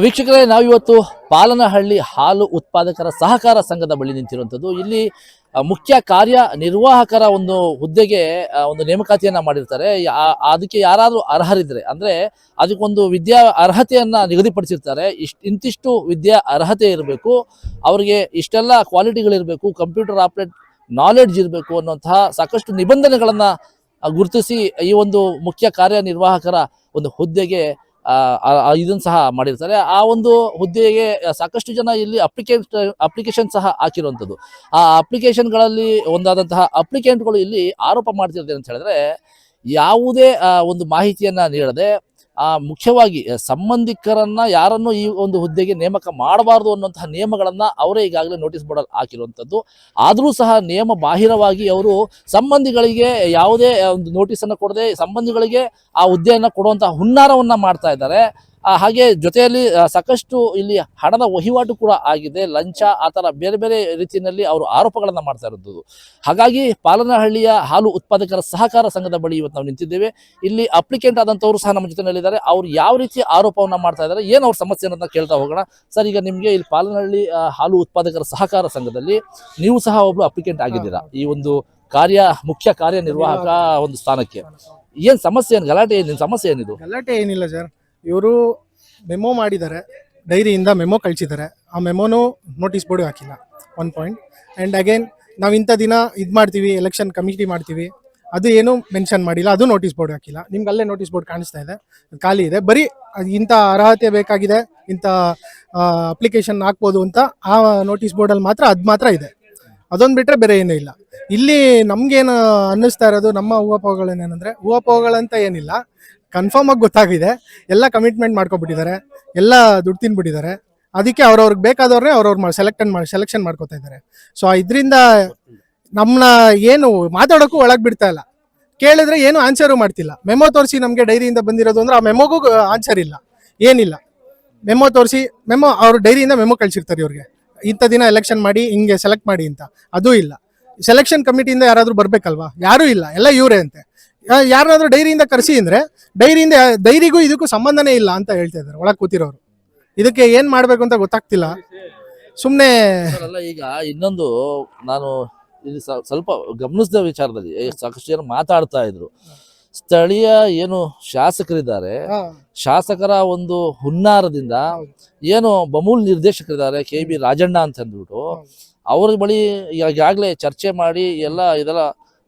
ವೀಕ್ಷಕರೇ ನಾವಿವತ್ತು ಪಾಲನಹಳ್ಳಿ ಹಾಲು ಉತ್ಪಾದಕರ ಸಹಕಾರ ಸಂಘದ ಬಳಿ ನಿಂತಿರುವಂಥದ್ದು. ಇಲ್ಲಿ ಮುಖ್ಯ ಕಾರ್ಯ ನಿರ್ವಾಹಕರ ಒಂದು ಹುದ್ದೆಗೆ ಒಂದು ನೇಮಕಾತಿಯನ್ನ ಮಾಡಿರ್ತಾರೆ. ಅದಕ್ಕೆ ಯಾರಾದರೂ ಅರ್ಹರಿದ್ರೆ, ಅಂದ್ರೆ ಅದಕ್ಕೊಂದು ವಿದ್ಯಾ ಅರ್ಹತೆಯನ್ನ ನಿಗದಿಪಡಿಸಿರ್ತಾರೆ. ಇಷ್ಟ, ಇಂತಿಷ್ಟು ವಿದ್ಯಾ ಅರ್ಹತೆ ಇರಬೇಕು. ಅವರಿಗೆ ಇಷ್ಟೆಲ್ಲ ಕ್ವಾಲಿಟಿಗಳಿರಬೇಕು, ಕಂಪ್ಯೂಟರ್ ಆಪರೇಟ್ ನಾಲೆಡ್ಜ್ ಇರಬೇಕು ಅನ್ನುವಂತಹ ಸಾಕಷ್ಟು ನಿಬಂಧನೆಗಳನ್ನ ಗುರುತಿಸಿ ಈ ಒಂದು ಮುಖ್ಯ ಕಾರ್ಯನಿರ್ವಾಹಕರ ಒಂದು ಹುದ್ದೆಗೆ ಇದನ್ನು ಸಹ ಮಾಡಿರ್ತಾರೆ ಆ ಒಂದು ಹುದ್ದೆಗೆ ಸಾಕಷ್ಟು ಜನ ಇಲ್ಲಿ ಅಪ್ಲಿಕೇಶನ್ ಅಪ್ಲಿಕೇಶನ್ ಸಹ ಹಾಕಿರುವಂಥದ್ದು. ಆ ಅಪ್ಲಿಕೇಶನ್ಗಳಲ್ಲಿ ಒಂದಾದಂತಹ ಅಪ್ಲಿಕೆಂಟ್ಗಳು ಇಲ್ಲಿ ಆರೋಪ ಮಾಡ್ತಿರ್ತೀವಿ ಅಂತ ಹೇಳಿದ್ರೆ, ಯಾವುದೇ ಒಂದು ಮಾಹಿತಿಯನ್ನು ನೀಡದೆ ಆ ಮುಖ್ಯವಾಗಿ ಸಂಬಂಧಿಕರನ್ನ ಯಾರನ್ನು ಈ ಒಂದು ಹುದ್ದೆಗೆ ನೇಮಕ ಮಾಡಬಾರದು ಅನ್ನುವಂತಹ ನಿಯಮಗಳನ್ನ ಅವರೇ ಈಗಾಗಲೇ ನೋಟಿಸ್ ಬೋರ್ಡ್ ಹಾಕಿರುವಂಥದ್ದು. ಆದರೂ ಸಹ ನಿಯಮ ಬಾಹಿರವಾಗಿ ಅವರು ಸಂಬಂಧಿಗಳಿಗೆ ಯಾವುದೇ ಒಂದು ನೋಟಿಸ್ ಅನ್ನು ಕೊಡದೆ, ಸಂಬಂಧಿಗಳಿಗೆ ಆ ಹುದ್ದೆಯನ್ನು ಕೊಡುವಂತಹ ಹುನ್ನಾರವನ್ನ ಮಾಡ್ತಾ ಇದ್ದಾರೆ. ಹಾಗೆ ಜೊತೆಯಲ್ಲಿ ಸಾಕಷ್ಟು ಇಲ್ಲಿ ಹಣದ ವಹಿವಾಟು ಕೂಡ ಆಗಿದೆ. ಲಂಚ, ಆ ಥರ ಬೇರೆ ಬೇರೆ ರೀತಿಯಲ್ಲಿ ಅವರು ಆರೋಪಗಳನ್ನು ಮಾಡ್ತಾ ಇರೋದು ಹಾಗಾಗಿ ಪಾಲನಹಳ್ಳಿಯ ಹಾಲು ಉತ್ಪಾದಕರ ಸಹಕಾರ ಸಂಘದ ಬಳಿ ಇವತ್ತು ನಾವು ನಿಂತಿದ್ದೇವೆ. ಇಲ್ಲಿ ಅಪ್ಲಿಕೆಂಟ್ ಆದಂಥವರು ಸಹ ನಮ್ಮ ಜೊತೆಯಲ್ಲಿದ್ದಾರೆ. ಅವ್ರು ಯಾವ ರೀತಿ ಆರೋಪವನ್ನ ಮಾಡ್ತಾ ಇದ್ದಾರೆ, ಏನು ಅವ್ರ ಸಮಸ್ಯೆ ಅನ್ನೋದನ್ನ ಕೇಳ್ತಾ ಹೋಗೋಣ. ಸರ್, ಈಗ ನಿಮಗೆ ಇಲ್ಲಿ ಪಾಲನಹಳ್ಳಿ ಹಾಲು ಉತ್ಪಾದಕರ ಸಹಕಾರ ಸಂಘದಲ್ಲಿ ನೀವು ಸಹ ಒಬ್ರು ಅಪ್ಲಿಕೆಂಟ್ ಆಗಿದ್ದೀರಾ? ಈ ಒಂದು ಕಾರ್ಯ, ಮುಖ್ಯ ಕಾರ್ಯನಿರ್ವಾಹಕ ಒಂದು ಸ್ಥಾನಕ್ಕೆ. ಏನ್ ಸಮಸ್ಯೆ ಏನು ಗಲಾಟೆ ಏನು ಸಮಸ್ಯೆ ಏನಿದು? ಗಲಾಟೆ ಏನಿಲ್ಲ ಸರ್. ಇವರು ಮೆಮೊ ಮಾಡಿದ್ದಾರೆ, ಡೈರಿಯಿಂದ ಮೆಮೊ ಕಳಿಸಿದ್ದಾರೆ. ಆ ಮೆಮೋನು ನೋಟಿಸ್ ಬೋರ್ಡ್ ಹಾಕಿಲ್ಲ ಒನ್ ಪಾಯಿಂಟ್ ಆ್ಯಂಡ್ ಅಗೇನ್ ನಾವು ಇಂಥ ದಿನ ಇದು ಮಾಡ್ತೀವಿ ಎಲೆಕ್ಷನ್ ಕಮಿಟಿ ಮಾಡ್ತೀವಿ, ಅದು ಏನು ಮೆನ್ಷನ್ ಮಾಡಿಲ್ಲ, ಅದು ನೋಟಿಸ್ ಬೋರ್ಡ್ ಹಾಕಿಲ್ಲ. ನಿಮ್ಗೆ ಅಲ್ಲೇ ನೋಟಿಸ್ ಬೋರ್ಡ್ ಕಾಣಿಸ್ತಾ ಇದೆ ಖಾಲಿ ಇದೆ. ಬರೀ ಇಂಥ ಅರ್ಹತೆ ಬೇಕಾಗಿದೆ, ಇಂಥ ಅಪ್ಲಿಕೇಶನ್ ಹಾಕ್ಬೋದು ಅಂತ ಆ ನೋಟಿಸ್ ಬೋರ್ಡಲ್ಲಿ ಮಾತ್ರ, ಅದು ಮಾತ್ರ ಇದೆ. ಅದೊಂದು ಬಿಟ್ಟರೆ ಬೇರೆ ಏನೂ ಇಲ್ಲ. ಇಲ್ಲಿ ನಮಗೇನು ಅನ್ನಿಸ್ತಾ ಇರೋದು ನಮ್ಮ ಊಹಾಪೋಹಗಳೇನೇನಂದ್ರೆ ಹೂವಪೋಗಳಂತ ಏನಿಲ್ಲ. ಕನ್ಫರ್ಮ್ ಆಗಿ ಗೊತ್ತಾಗಿದೆ. ಎಲ್ಲ ಕಮಿಟ್ಮೆಂಟ್ ಮಾಡ್ಕೊಬಿಟ್ಟಿದ್ದಾರೆ. ಎಲ್ಲ ದುಡ್ಡು ತಿನ್ಬಿಟ್ಟಿದ್ದಾರೆ. ಅದಕ್ಕೆ ಅವ್ರವ್ರಿಗೆ ಬೇಕಾದವ್ರನ್ನೇ ಅವ್ರವ್ರು ಸೆಲೆಕ್ಟನ್ ಮಾಡಿ ಸೆಲೆಕ್ಷನ್ ಮಾಡ್ಕೊತಾ ಇದ್ದಾರೆ. ಸೊ ಇದರಿಂದ ನಮ್ಮನ್ನ ಏನು ಮಾತಾಡೋಕ್ಕೂ ಒಳಗೆ ಬಿಡ್ತಾ ಇಲ್ಲ. ಕೇಳಿದ್ರೆ ಏನು ಆನ್ಸರು ಮಾಡ್ತಿಲ್ಲ. ಮೆಮೊ ತೋರಿಸಿ ನಮಗೆ ಡೈರಿಯಿಂದ ಬಂದಿರೋದು ಅಂದ್ರೆ ಆ ಮೆಮೊಗೂ ಆನ್ಸರ್ ಇಲ್ಲ. ಏನಿಲ್ಲ. ಮೆಮೊ ತೋರಿಸಿ ಮೆಮೊ ಅವ್ರು ಡೈರಿಯಿಂದ ಮೆಮೊ ಕಳಿಸಿರ್ತಾರೆ ಇವ್ರಿಗೆ. ಇಂಥ ದಿನ ಎಲೆಕ್ಷನ್ ಮಾಡಿ, ಹಿಂಗೆ ಸೆಲೆಕ್ಟ್ ಮಾಡಿ ಅಂತ. ಅದೂ ಇಲ್ಲ. ಸೆಲೆಕ್ಷನ್ ಕಮಿಟಿಯಿಂದ ಯಾರಾದರೂ ಬರಬೇಕಲ್ವಾ? ಯಾರೂ ಇಲ್ಲ. ಎಲ್ಲ ಇವರೇ ಅಂತೆ. ಯಾರನ್ನಾದ್ರೂ ಡೈರಿಯಿಂದ ಕರೆಸಿ ಅಂದ್ರೆ ಡೈರಿಯಿಂದ ಡೈರಿಗೂ ಇದಕ್ಕೂ ಸಂಬಂಧನೇ ಇಲ್ಲ ಅಂತ ಹೇಳ್ತಾ ಇದ್ದಾರೆ ಒಳಗೆ ಕೂತಿರೋರು. ಇದಕ್ಕೆ ಏನ್ ಮಾಡ್ಬೇಕು ಅಂತ ಗೊತ್ತಾಗ್ತಿಲ್ಲ. ಸುಮ್ಮನೆ ಅಲ್ಲ ಈಗ ಇನ್ನೊಂದು ನಾನು ಇಲ್ಲಿ ಸ್ವಲ್ಪ ಗಮನಿಸಿದ ವಿಚಾರದಲ್ಲಿ ಸಾಕಷ್ಟು ಜನ ಮಾತಾಡ್ತಾ ಇದ್ರು. ಸ್ಥಳೀಯ ಏನು ಶಾಸಕರಿದ್ದಾರೆ. ಶಾಸಕರ ಒಂದು ಹುನ್ನಾರದಿಂದ ಏನು ಬಮೂಲ್ ನಿರ್ದೇಶಕರಿದ್ದಾರೆ ಕೆ ಬಿ ರಾಜಣ್ಣ ಅಂತ ಅಂದ್ಬಿಟ್ಟು ಅವ್ರ ಬಳಿ ಈಗಾಗಲೇ ಚರ್ಚೆ ಮಾಡಿ ಎಲ್ಲ ಇದೆಲ್ಲ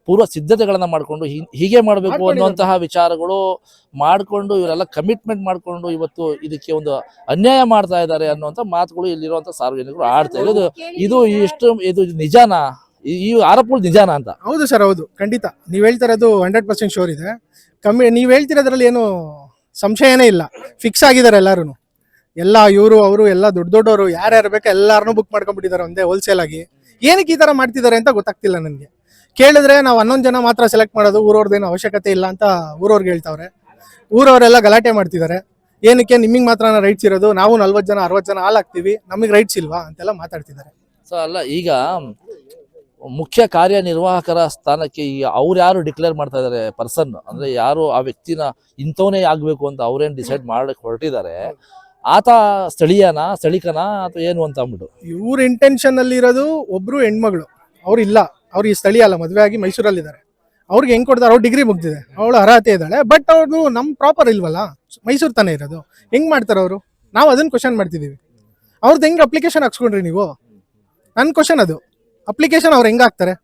ಪೂರ್ವ ಸಿದ್ಧತೆಗಳನ್ನ ಮಾಡ್ಕೊಂಡು ಹೀಗೆ ಮಾಡಬೇಕು. ಅನ್ನುವಂತಹ ವಿಚಾರಗಳು ಮಾಡ್ಕೊಂಡು ಇವರೆಲ್ಲ ಕಮಿಟ್ಮೆಂಟ್ ಮಾಡ್ಕೊಂಡು ಇವತ್ತು ಇದಕ್ಕೆ ಒಂದು ಅನ್ಯಾಯ ಮಾಡ್ತಾ ಇದ್ದಾರೆ ಅನ್ನುವಂಥ ಮಾತುಗಳು ಇಲ್ಲಿರುವಂಥ ಸಾರ್ವಜನಿಕರು ಆಡ್ತಾ ಇರೋದು ಇದು ಇಷ್ಟು ಇದು ನಿಜಾನಾ? ಈ- ಆರೋಪಗಳು ನಿಜಾನಾ ಅಂತ? ಹೌದು ಸರ್ ಹೌದು. ಖಂಡಿತ. ನೀವು ಹೇಳ್ತಾ ಇರೋದು ಹಂಡ್ರೆಡ್ ಪರ್ಸೆಂಟ್ ಶೋರ್ ಇದೆ. ಕಮ್ಮಿ ನೀವು ಹೇಳ್ತಿರೋದ್ರಲ್ಲಿ ಏನು ಸಂಶಯನೇ ಇಲ್ಲ. ಫಿಕ್ಸ್ ಆಗಿದ್ದಾರೆ ಎಲ್ಲರೂ ಎಲ್ಲ ಇವರು ಅವರು ಎಲ್ಲ ದೊಡ್ಡ ದೊಡ್ಡವರು ಯಾರ್ಯಾರು ಬೇಕೋ ಎಲ್ಲಾರನ್ನೂ ಬುಕ್ ಮಾಡ್ಕೊಂಡ್ಬಿಟ್ಟಿದ್ದಾರೆ ಒಂದೇ ಹೋಲ್ಸೇಲ್ ಆಗಿ. ಏನಕ್ಕೆ ಈ ಥರ ಮಾಡ್ತಿದ್ದಾರೆ ಅಂತ ಗೊತ್ತಾಗ್ತಿಲ್ಲ ನನಗೆ. ಕೇಳಿದ್ರೆ ನಾವು ಹನ್ನೊಂದು ಜನ ಮಾತ್ರ ಸೆಲೆಕ್ಟ್ ಮಾಡೋದು ಊರವ್ರದ್ದೇನು ಅವಶ್ಯಕತೆ ಇಲ್ಲ ಅಂತ ಊರವ್ರಿಗೆ ಹೇಳ್ತಾವ್ರೆ. ಊರವರೆಲ್ಲ ಗಲಾಟೆ ಮಾಡ್ತಿದ್ದಾರೆ ಏನಕ್ಕೆ ನಿಮಗೆ ಮಾತ್ರ ರೈಟ್ಸ್ ಇರೋದು ನಾವು ನಲ್ವತ್ತು ಜನ ಅರವತ್ತು ಜನ ಹಾಲ್ ಹಾಕ್ತೀವಿ ನಮಗೆ ರೈಟ್ಸ್ ಇಲ್ವಾ ಅಂತೆಲ್ಲ ಮಾತಾಡ್ತಿದ್ದಾರೆ ಸೊ ಅಲ್ಲ ಈಗ ಮುಖ್ಯ ಕಾರ್ಯನಿರ್ವಾಹಕರ ಸ್ಥಾನಕ್ಕೆ ಈಗ ಅವ್ರು ಯಾರು ಡಿಕ್ಲೇರ್ ಮಾಡ್ತಾ ಇದ್ದಾರೆ ಪರ್ಸನ್ ಅಂದ್ರೆ ಯಾರು ಆ ವ್ಯಕ್ತಿನ ಇಂಥವನೇ ಆಗಬೇಕು ಅಂತ ಅವ್ರೇನು ಡಿಸೈಡ್ ಮಾಡಕ್ಕೆ ಹೊರಟಿದ್ದಾರೆ ಆತ ಸ್ಥಳೀಯನ ಸ್ಥಳೀಕನ ಅಥವಾ ಏನು ಅಂತ ಅಂದ್ಬಿಟ್ಟು? ಇವ್ರ ಇಂಟೆನ್ಷನ್ ಅಲ್ಲಿ ಇರೋದು ಒಬ್ರು ಹೆಣ್ಮಗಳು ಅವ್ರು ಇಲ್ಲ ಅವ್ರು ಈ ಸ್ಥಳೀಯ ಅಲ್ಲ, ಮದುವೆ ಆಗಿ ಮೈಸೂರಲ್ಲಿದ್ದಾರೆ. ಅವ್ರಿಗೆ ಹೆಂಗೆ ಕೊಡ್ತಾರೆ? ಅವ್ರು ಡಿಗ್ರಿ ಮುಗ್ದಿದೆ. ಅವಳು ಅರ್ಹತೆ ಇದ್ದಾಳೆ ಬಟ್ ಅವ್ರು ನಮ್ಮ ಪ್ರಾಪರ್ ಇಲ್ವಲ್ಲ? ಮೈಸೂರು ತಾನೇ ಇರೋದು. ಹೆಂಗೆ ಮಾಡ್ತಾರೆ ಅವರು? ನಾವು ಅದನ್ನ ಕ್ವಶನ್ ಮಾಡ್ತಿದ್ದೀವಿ ಅವ್ರದ್ದು ಹೆಂಗೆ ಅಪ್ಲಿಕೇಶನ್ ಹಾಕ್ಸ್ಕೊಂಡ್ರಿ ನೀವು? ನನ್ನ ಕ್ವಶನ್ ಅದು. ಅಪ್ಲಿಕೇಶನ್ ಅವ್ರು ಹೆಂಗೆ ಹಾಕ್ತಾರೆ?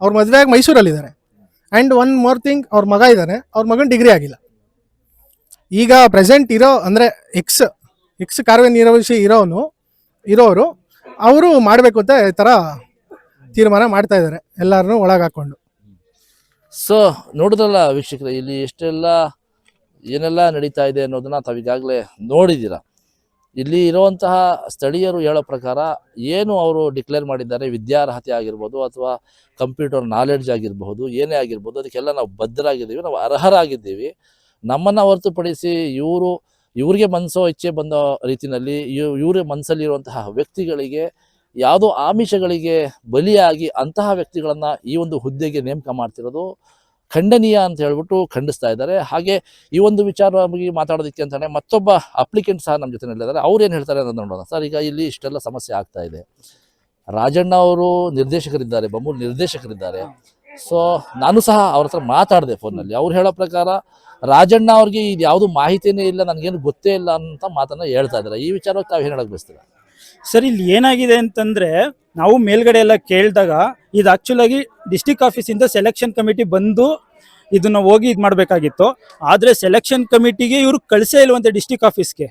ಅವ್ರ ಮದುವೆ ಆಗಿ ಮೈಸೂರಲ್ಲಿದ್ದಾರೆ. ಆ್ಯಂಡ್ ಒನ್ ಮೋರ್ ಥಿಂಗ್ ಅವ್ರ ಮಗ ಇದ್ದಾನೆ. ಅವ್ರ ಮಗನ ಡಿಗ್ರಿ ಆಗಿಲ್ಲ. ಈಗ ಪ್ರೆಸೆಂಟ್ ಇರೋ, ಅಂದರೆ ಎಕ್ಸ್ ಎಕ್ಸ್ ಕಾರ್ಯನಿರ್ವಹಿಸಿ ಇರೋನು, ಇರೋರು, ಅವರು ಮಾಡಬೇಕು ಅಂತ ಈ ಥರ ತೀರ್ಮಾನ ಮಾಡ್ತಾ ಇದ್ದಾರೆ, ಎಲ್ಲರನ್ನೂ ಒಳಗೆ ಹಾಕೊಂಡು. ಸೊ ನೋಡಿದ್ರಲ್ಲ ವೀಕ್ಷಕರೇ, ಇಲ್ಲಿ ಎಷ್ಟೆಲ್ಲ ಏನೆಲ್ಲ ನಡೀತಾ ಇದೆ ಅನ್ನೋದನ್ನ ತಾವೀಗಾಗಲೇ ನೋಡಿದ್ದೀರಾ. ಇಲ್ಲಿ ಇರುವಂತಹ ಸ್ಥಳೀಯರು ಹೇಳೋ ಪ್ರಕಾರ, ಏನು ಅವರು ಡಿಕ್ಲೇರ್ ಮಾಡಿದ್ದಾರೆ, ವಿದ್ಯಾರ್ಹತೆ ಆಗಿರ್ಬೋದು ಅಥವಾ ಕಂಪ್ಯೂಟರ್ ನಾಲೆಡ್ಜ್ ಆಗಿರಬಹುದು ಏನೇ ಆಗಿರ್ಬೋದು, ಅದಕ್ಕೆಲ್ಲ ನಾವು ಬದ್ಧರಾಗಿದ್ದೀವಿ, ನಾವು ಅರ್ಹರಾಗಿದ್ದೀವಿ. ನಮ್ಮನ್ನು ಹೊರತುಪಡಿಸಿ ಇವರು, ಇವ್ರಿಗೆ ಮನಸ್ಸೋ ಇಚ್ಛೆ ಬಂದ ರೀತಿಯಲ್ಲಿ ಇವ್ ಇವ್ರ ಮನಸ್ಸಲ್ಲಿರುವಂತಹ ವ್ಯಕ್ತಿಗಳಿಗೆ ಯಾವುದೋ ಆಮಿಷಗಳಿಗೆ ಬಲಿಯಾಗಿ ಅಂತಹ ವ್ಯಕ್ತಿಗಳನ್ನು ಈ ಒಂದು ಹುದ್ದೆಗೆ ನೇಮಕ ಮಾಡ್ತಿರೋದು ಖಂಡನೀಯ ಅಂತ ಹೇಳ್ಬಿಟ್ಟು ಖಂಡಿಸ್ತಾ ಇದ್ದಾರೆ. ಹಾಗೆ ಈ ಒಂದು ವಿಚಾರವಾಗಿ ಮಾತಾಡೋದಕ್ಕೆ ಅಂತಾನೆ ಮತ್ತೊಬ್ಬ ಅಪ್ಲಿಕೆಂಟ್ ಸಹ ನಮ್ಮ ಜೊತೆ ಇದ್ದಾರೆ. ಅವ್ರು ಏನು ಹೇಳ್ತಾರೆ ಅಂತ ನೋಡೋಣ. ಸರ್, ಈಗ ಇಲ್ಲಿ ಇಷ್ಟೆಲ್ಲ ಸಮಸ್ಯೆ ಆಗ್ತಾ ಇದೆ. ರಾಜಣ್ಣ ಅವರು ನಿರ್ದೇಶಕರಿದ್ದಾರೆ ಬಮ್ಮೂರು ನಿರ್ದೇಶಕರಿದ್ದಾರೆ. ಸೊ ನಾನು ಸಹ ಅವ್ರ ಹತ್ರ ಮಾತಾಡಿದೆ ಫೋನಲ್ಲಿ ಅವ್ರು ಹೇಳೋ ಪ್ರಕಾರ ರಾಜಣ್ಣ ಅವ್ರಿಗೆ ಇದು ಯಾವುದು ಮಾಹಿತಿನೇ ಇಲ್ಲ, ನನಗೇನು ಗೊತ್ತೇ ಇಲ್ಲ ಅಂತ ಮಾತನ್ನ ಹೇಳ್ತಾ ಇದ್ದಾರೆ. ಈ ವಿಚಾರವಾಗಿ ತಾವು ಏನು ಹೇಳಕ್ ಬಯಸ್ತೀರಾ? ಸರ್, ಇಲ್ಲಿ ಏನಾಗಿದೆ ಅಂತಂದ್ರೆ ನಾವು ಮೇಲ್ಗಡೆ ಎಲ್ಲ ಕೇಳಿದಾಗ ಇದು ಆಕ್ಚುಲ್ ಆಗಿ ಡಿಸ್ಟಿಕ್ ಆಫೀಸಿಂದ ಸೆಲೆಕ್ಷನ್ ಕಮಿಟಿ ಬಂದು ಇದನ್ನ ಹೋಗಿ ಇದು ಮಾಡಬೇಕಾಗಿತ್ತು. ಆದರೆ ಸೆಲೆಕ್ಷನ್ ಕಮಿಟಿಗೆ ಇವರು ಕಳಿಸೇ ಇಲ್ವಂತೆ ಡಿಸ್ಟಿಕ್ ಆಫೀಸ್ಗೆ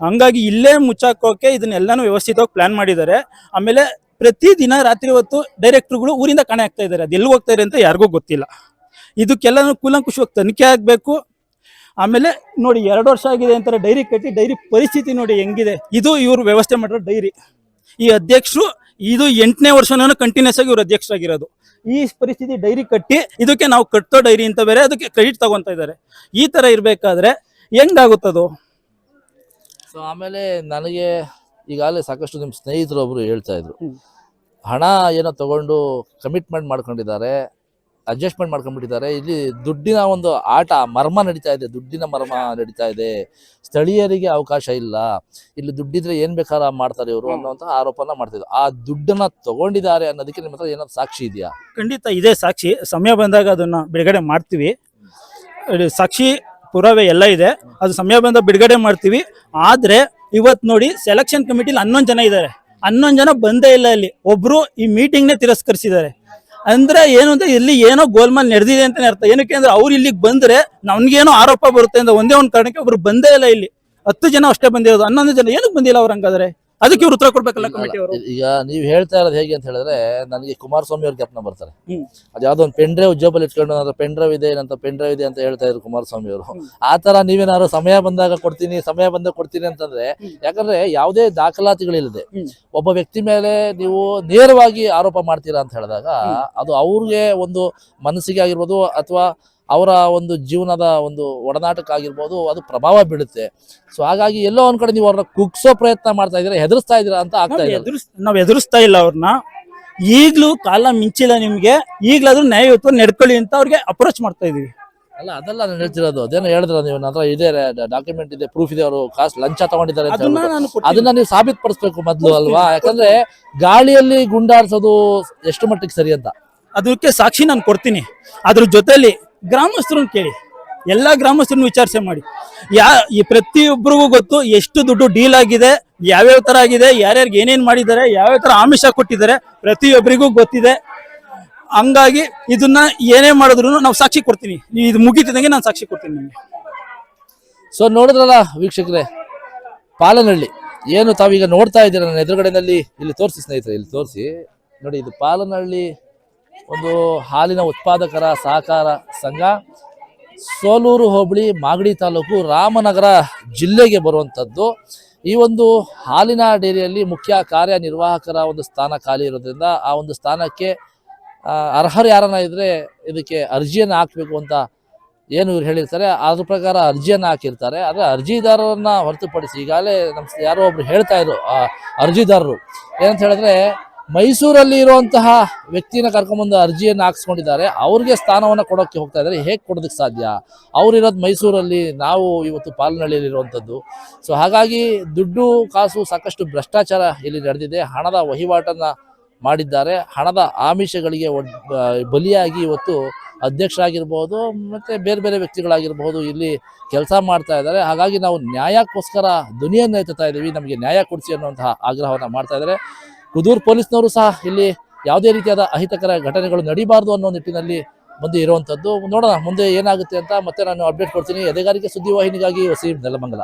ಹಂಗಾಗಿ ಇಲ್ಲೇ ಮುಚ್ಚಾಕೋಕೆ ಇದನ್ನೆಲ್ಲಾನು ವ್ಯವಸ್ಥಿತವಾಗಿ ಪ್ಲಾನ್ ಮಾಡಿದ್ದಾರೆ. ಆಮೇಲೆ ಪ್ರತಿದಿನ ರಾತ್ರಿ ಹೊತ್ತು ಡೈರೆಕ್ಟರ್ಗಳು ಊರಿಂದ ಕಾಣೆ ಆಗ್ತಾ ಇದ್ದಾರೆ. ಅದು ಎಲ್ಲಿ ಹೋಗ್ತಾರೆ ಅಂತ ಯಾರಿಗೂ ಗೊತ್ತಿಲ್ಲ. ಇದಕ್ಕೆಲ್ಲನೂ ಕೂಲಂಕುಷವಾಗಿ ತನಿಖೆ ಆಗಬೇಕು. ಆಮೇಲೆ ನೋಡಿ ಎರಡು ವರ್ಷ ಆಗಿದೆ ಅಂತಾರೆ ಡೈರಿ ಕಟ್ಟಿ ಡೈರಿ ಪರಿಸ್ಥಿತಿ ನೋಡಿ ಹೆಂಗಿದೆ. ಇದು ಇವರು ವ್ಯವಸ್ಥೆ ಮಾಡಿರೋ ಡೈರಿ. ಈ ಅಧ್ಯಕ್ಷರು ಇದು ಎಂಟನೇ ವರ್ಷನೂ ಕಂಟಿನ್ಯೂಸ್ ಆಗಿ ಇವರು ಅಧ್ಯಕ್ಷರಾಗಿರೋದು ಈ ಪರಿಸ್ಥಿತಿ ಡೈರಿ ಕಟ್ಟಿ ಇದಕ್ಕೆ ನಾವು ಕಟ್ಟೋ ಡೈರಿ ಅಂತ ಬೇರೆ ಅದಕ್ಕೆ ಕ್ರೆಡಿಟ್ ತಗೊಂತ ಇದ್ದಾರೆ. ಈ ತರ ಇರಬೇಕಾದ್ರೆ ಹೆಂಗಾಗುತ್ತದು? ಸೊ ಆಮೇಲೆ ನನಗೆ ಈಗಾಗಲೇ ಸಾಕಷ್ಟು ನಿಮ್ಮ ಸ್ನೇಹಿತರು ಒಬ್ರು ಹೇಳ್ತಾ ಇದ್ರು. ಹಣ ಏನೋ ತಗೊಂಡು ಕಮಿಟ್ಮೆಂಟ್ ಮಾಡ್ಕೊಂಡಿದ್ದಾರೆ. ಅಡ್ಜಸ್ಟ್ಮೆಂಟ್ ಮಾಡ್ಕೊಂಡ್ಬಿಟ್ಟಿದ್ದಾರೆ. ಇಲ್ಲಿ ದುಡ್ಡಿನ ಒಂದು ಆಟ ಮರ್ಮ ನಡೀತಾ ಇದೆ. ದುಡ್ಡಿನ ಮರ್ಮ ನಡೀತಾ ಇದೆ. ಸ್ಥಳೀಯರಿಗೆ ಅವಕಾಶ ಇಲ್ಲ. ಇಲ್ಲಿ ದುಡ್ಡಿದ್ರೆ ಏನ್ ಬೇಕಾದ ಮಾಡ್ತಾರೆ ಇವರು ಅನ್ನುವಂಥ ಆರೋಪನ ಮಾಡ್ತಿದ್ರು. ಆ ದುಡ್ಡನ್ನ ತಗೊಂಡಿದ್ದಾರೆ ಅನ್ನೋದಕ್ಕೆ ನಿಮ್ಮ ಹತ್ರ ಏನಾದ್ರು ಸಾಕ್ಷಿ ಇದೆಯಾ? ಖಂಡಿತ ಇದೇ ಸಾಕ್ಷಿ. ಸಮಯ ಬಂದಾಗ ಅದನ್ನ ಬಿಡುಗಡೆ ಮಾಡ್ತೀವಿ. ಸಾಕ್ಷಿ ಪುರಾವೆ ಎಲ್ಲ ಇದೆ. ಅದು ಸಮಯ ಬಂದ ಬಿಡುಗಡೆ ಮಾಡ್ತೀವಿ. ಆದ್ರೆ ಇವತ್ತು ನೋಡಿ ಸೆಲೆಕ್ಷನ್ ಕಮಿಟಿಲಿ ಹನ್ನೊಂದು ಜನ ಇದ್ದಾರೆ. ಹನ್ನೊಂದು ಜನ ಬಂದೇ ಇಲ್ಲ ಇಲ್ಲಿ. ಒಬ್ರು ಈ ಮೀಟಿಂಗ್ನೇ ತಿರಸ್ಕರಿಸಿದ್ದಾರೆ. ಅಂದ್ರೆ ಏನು ಅಂದ್ರೆ ಇಲ್ಲಿ ಏನೋ ಗೋಲ್ಮಾಲ್ ನಡೆದಿದೆ ಅಂತಾನೆ ಅರ್ಥ. ಏನಕ್ಕೆ ಅಂದ್ರೆ ಅವ್ರು ಇಲ್ಲಿಗೆ ಬಂದ್ರೆ ನಮ್ಗೇನೋ ಆರೋಪ ಬರುತ್ತೆ ಅಂತ ಒಂದೇ ಒಂದು ಕಾರಣಕ್ಕೆ ಒಬ್ರು ಬಂದೇ ಇಲ್ಲ ಇಲ್ಲಿ. ಹತ್ತು ಜನ ಅಷ್ಟೇ ಬಂದಿರೋದು. ಹನ್ನೊಂದು ಜನ. ಏನಕ್ಕೆ ಬಂದಿಲ್ಲ ಅವ್ರ ಹಂಗಾದ್ರೆ ಅದಕ್ಕೆ ಇವ್ರು ಉತ್ತರ ಕೊಡ್ಬೇಕಲ್ಲ ಕಮಿಟಿ ಅವರು? ಈಗ ನೀವು ಹೇಳ್ತಾ ಇರೋದು ಹೇಗೆ ಅಂತ ಹೇಳಿದ್ರೆ ನನಗೆ ಕುಮಾರಸ್ವಾಮಿ ಅವ್ರ ಜ್ಞಾಪನ ಬರ್ತಾರೆ. ಹ್ಮ್. ಅದು ಯಾವ್ದೋ ಒಂದು ಪೆನ್ ಡ್ರೈವ್ ಜೋಬಲ್ಲಿ ಇಟ್ಕೊಂಡು ನನ್ನ ಪೆನ್ ಡ್ರೈವ್ ಇದೆ ಏನಂತ ಪೆನ್ ಡ್ರೈವ್ ಇದೆ ಅಂತ ಹೇಳ್ತಾ ಇದ್ರು ಕುಮಾರಸ್ವಾಮಿ ಅವರು. ಆತರ ಆ ತರ ನೀವೇನಾದ್ರು ಸಮಯ ಬಂದಾಗ ಕೊಡ್ತೀನಿ ಸಮಯ ಬಂದಾಗ ಕೊಡ್ತೀನಿ ಅಂತಂದ್ರೆ ಯಾಕಂದ್ರೆ ಯಾವುದೇ ದಾಖಲಾತಿಗಳಿಲ್ಲದೆ ಒಬ್ಬ ವ್ಯಕ್ತಿ ಮೇಲೆ ನೀವು ನೇರವಾಗಿ ಆರೋಪ ಮಾಡ್ತೀರಾ ಅಂತ ಹೇಳಿದಾಗ ಅದು ಅವ್ರಿಗೆ ಒಂದು ಮನಸ್ಸಿಗೆ ಆಗಿರ್ಬೋದು ಅಥವಾ ಅವರ ಒಂದು ಜೀವನದ ಒಂದು ಒಡನಾಟಕ್ಕಾಗಿರ್ಬೋದು ಅದು ಪ್ರಭಾವ ಬೀಳುತ್ತೆ. ಸೊ ಹಾಗಾಗಿ ಎಲ್ಲೋ ಒಂದ್ ಕಡೆ ನೀವು ಅವ್ರನ್ನ ಕುಗ್ಸೋ ಪ್ರಯತ್ನ ಮಾಡ್ತಾ ಇದೀರಾ ಹೆದರ್ಸ್ತಾ ಇದೀರಾ ಅಂತ ಆಗ್ತಾ ನಾವ್ ಇದೆ ನಾವು ಎದುರಿಸ್ತಾ ಇಲ್ಲ ಅವ್ರನ್ನ. ಈಗ್ಲೂ ಕಾಲ ಮಿಂಚಿಲ್ಲ ನಿಮ್ಗೆ ಈಗ್ಲಾದ್ರೂ ನ್ಯಾಯಯುತ ನಡ್ಕೊಳ್ಳಿ ಅಂತ ಅವ್ರಿಗೆ ಅಪ್ರೋಚ್ ಮಾಡ್ತಾ ಇದೀವಿ. ಅಲ್ಲ ಅದೆಲ್ಲ ನಾನು ಹೇಳ್ತಿರೋದು. ಅದೇನೋ ಹೇಳಿದ್ರ ನೀವು ನನ್ನ ಹತ್ರ ಇದೆ ಡಾಕ್ಯುಮೆಂಟ್ ಇದೆ ಪ್ರೂಫ್ ಇದೆ ಅವರು ಕಾಸ್ಟ್ ಲಂಚ ತಗೊಂಡಿದ್ದಾರೆ ಅಂತ ಹೇಳ್ಬಿಟ್ಟು. ನಾನು. ಅದನ್ನ ನೀವು ಸಾಬೀತುಪಡಿಸ್ಬೇಕು ಮೊದ್ಲು ಅಲ್ವಾ? ಯಾಕಂದ್ರೆ ಗಾಳಿಯಲ್ಲಿ ಗುಂಡಾರ್ಸೋದು ಎಷ್ಟು ಮಟ್ಟಿಗೆ ಸರಿ ಅಂತ. ಅದಕ್ಕೆ ಸಾಕ್ಷಿ ನಾನು ಕೊಡ್ತೀನಿ. ಅದ್ರ ಜೊತೆಲಿ ಗ್ರಾಮಸ್ಥರನ್ನ ಕೇಳಿ. ಎಲ್ಲ ಗ್ರಾಮಸ್ಥರನ್ನು ವಿಚಾರಿಸೆ ಮಾಡಿ. ಯಾ, ಈ ಪ್ರತಿಯೊಬ್ಬರಿಗೂ ಗೊತ್ತು ಎಷ್ಟು ದುಡ್ಡು ಡೀಲ್ ಆಗಿದೆ, ಯಾವ್ಯಾವ ಥರ ಆಗಿದೆ, ಯಾರ್ಯಾರಿಗೆ ಏನೇನು ಮಾಡಿದ್ದಾರೆ, ಯಾವ್ಯಾವ ಥರ ಆಮಿಷ ಕೊಟ್ಟಿದ್ದಾರೆ, ಪ್ರತಿಯೊಬ್ಬರಿಗೂ ಗೊತ್ತಿದೆ. ಹಂಗಾಗಿ ಇದನ್ನ ಏನೇ ಮಾಡಿದ್ರು ನಾವು ಸಾಕ್ಷಿ ಕೊಡ್ತೀನಿ. ಇದು ಮುಗಿತಿದಂಗೆ ನಾನು ಸಾಕ್ಷಿ ಕೊಡ್ತೀನಿ ನಿಮಗೆ. ಸೊ ನೋಡಿದ್ರಲ್ಲ ವೀಕ್ಷಕರೇ, ಪಾಲನಹಳ್ಳಿ. ಏನು ತಾವೀಗ ನೋಡ್ತಾ ಇದ್ದೀರ? ನನ್ನ ಎದುರುಗಡೆನಲ್ಲಿ ಇಲ್ಲಿ ತೋರಿಸಿ ಸ್ನೇಹಿತರೆ, ಇಲ್ಲಿ ತೋರಿಸಿ. ನೋಡಿ, ಇದು ಪಾಲನಹಳ್ಳಿ ಒಂದು ಹಾಲಿನ ಉತ್ಪಾದಕರ ಸಹಕಾರ ಸಂಘ, ಸೋಲೂರು ಹೋಬಳಿ, ಮಾಗಡಿ ತಾಲೂಕು, ರಾಮನಗರ ಜಿಲ್ಲೆಗೆ ಬರುವಂಥದ್ದು. ಈ ಒಂದು ಹಾಲಿನ ಡೈರಿಯಲ್ಲಿ ಮುಖ್ಯ ಕಾರ್ಯನಿರ್ವಾಹಕರ ಒಂದು ಸ್ಥಾನ ಖಾಲಿ ಇರೋದ್ರಿಂದ ಆ ಒಂದು ಸ್ಥಾನಕ್ಕೆ ಅರ್ಹರು ಯಾರನ್ನ ಇದ್ರೆ ಇದಕ್ಕೆ ಅರ್ಜಿಯನ್ನು ಹಾಕಬೇಕು ಅಂತ ಏನು ಇವ್ರು ಹೇಳಿರ್ತಾರೆ. ಅದ್ರ ಪ್ರಕಾರ ಅರ್ಜಿಯನ್ನು ಹಾಕಿರ್ತಾರೆ. ಆದರೆ ಅರ್ಜಿದಾರರನ್ನ ಹೊರತುಪಡಿಸಿ ಈಗಾಗಲೇ ನಮ್ಮ ಯಾರೋ ಒಬ್ರು ಹೇಳ್ತಾ ಇದ್ರು ಅರ್ಜಿದಾರರು. ಏನಂತ ಹೇಳಿದ್ರೆ ಮೈಸೂರಲ್ಲಿ ಇರುವಂತಹ ವ್ಯಕ್ತಿನ ಕರ್ಕೊಂಬಂದು ಅರ್ಜಿಯನ್ನು ಹಾಕ್ಸ್ಕೊಂಡಿದ್ದಾರೆ. ಅವ್ರಿಗೆ ಸ್ಥಾನವನ್ನು ಕೊಡೋಕ್ಕೆ ಹೋಗ್ತಾ ಇದ್ದಾರೆ. ಹೇಗೆ ಕೊಡೋದಕ್ಕೆ ಸಾಧ್ಯ? ಅವರಿರೋದು ಮೈಸೂರಲ್ಲಿ ನಾವು ಇವತ್ತು ಪಾಲ್ನಹಳ್ಳಿಯಲ್ಲಿ ಇರುವಂಥದ್ದು ಸೊ ಹಾಗಾಗಿ ದುಡ್ಡು, ಕಾಸು ಸಾಕಷ್ಟು ಭ್ರಷ್ಟಾಚಾರ ಇಲ್ಲಿ ನಡೆದಿದೆ. ಹಣದ ವಹಿವಾಟನ್ನು ಮಾಡಿದ್ದಾರೆ. ಹಣದ ಆಮಿಷಗಳಿಗೆ ಬಲಿಯಾಗಿ ಇವತ್ತು ಅಧ್ಯಕ್ಷರಾಗಿರ್ಬೋದು, ಮತ್ತು ಬೇರೆ ಬೇರೆ ವ್ಯಕ್ತಿಗಳಾಗಿರ್ಬೋದು ಇಲ್ಲಿ ಕೆಲಸ ಮಾಡ್ತಾ ಇದ್ದಾರೆ. ಹಾಗಾಗಿ ನಾವು ನ್ಯಾಯಕ್ಕೋಸ್ಕರ ಧ್ವನಿಯನ್ನು ಎತ್ತುತ್ತಾ ಇದ್ದೀವಿ. ನಮಗೆ ನ್ಯಾಯ ಕೊಡಿಸಿ ಅನ್ನುವಂತಹ ಆಗ್ರಹವನ್ನು ಮಾಡ್ತಾ ಇದ್ದಾರೆ. ಕುದೂರ್ ಪೊಲೀಸ್ನವರು ಸಹ ಇಲ್ಲಿ ಯಾವುದೇ ರೀತಿಯಾದ ಅಹಿತಕರ ಘಟನೆಗಳು ನಡೀಬಾರ್ದು ಅನ್ನೋ ನಿಟ್ಟಿನಲ್ಲಿ ಮುಂದೆ ಇರುವಂಥದ್ದು. ನೋಡೋಣ, ಮುಂದೆ ಏನಾಗುತ್ತೆ ಅಂತ ಮತ್ತೆ ನಾನು ಅಪ್ಡೇಟ್ ಕೊಡ್ತೀನಿ. ಎದೆಗಾರಿಕೆ ಸುದ್ದಿವಾಹಿನಿಗಾಗಿ ವಸೀಂ ನೆಲಮಂಗಲ.